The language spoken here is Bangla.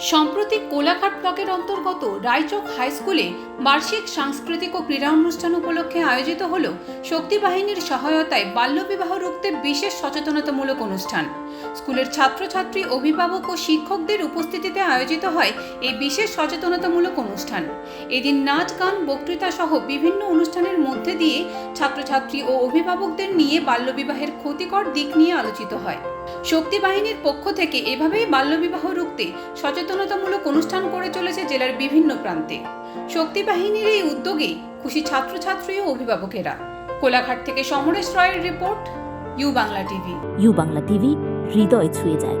সম্প্রতি কোলাঘাট ব্লকের অন্তর্গত রায়চক হাই স্কুলে বার্ষিক সাংস্কৃতিক ও ক্রীড়া অনুষ্ঠান উপলক্ষে আয়োজিত হল শক্তি বাহিনীর সহায়তায় বাল্যবিবাহ রুখতে বিশেষ সচেতনতামূলক অনুষ্ঠান। স্কুলের ছাত্রছাত্রী, অভিভাবক ও শিক্ষকদের উপস্থিতিতে আয়োজিত হয় এই বিশেষ সচেতনতামূলক অনুষ্ঠান। এদিন নাচ, গান, বক্তৃতা সহ বিভিন্ন অনুষ্ঠানের মধ্যে দিয়ে ছাত্রছাত্রী ও অভিভাবকদের নিয়ে বাল্যবিবাহের ক্ষতিকর দিক নিয়ে আলোচিত হয়। শক্তি বাহিনীর পক্ষ থেকে এভাবেই বাল্যবিবাহ রুখতে সচেতনতামূলক অনুষ্ঠান করে চলেছে জেলার বিভিন্ন প্রান্তে। শক্তি বাহিনীর এই উদ্যোগে খুশি ছাত্রছাত্রী ও অভিভাবকেরা। কোলাঘাট থেকে সমরেশ রয়ের report, U Bangla TV. U Bangla TV, হৃদয় ছুঁয়ে যায়।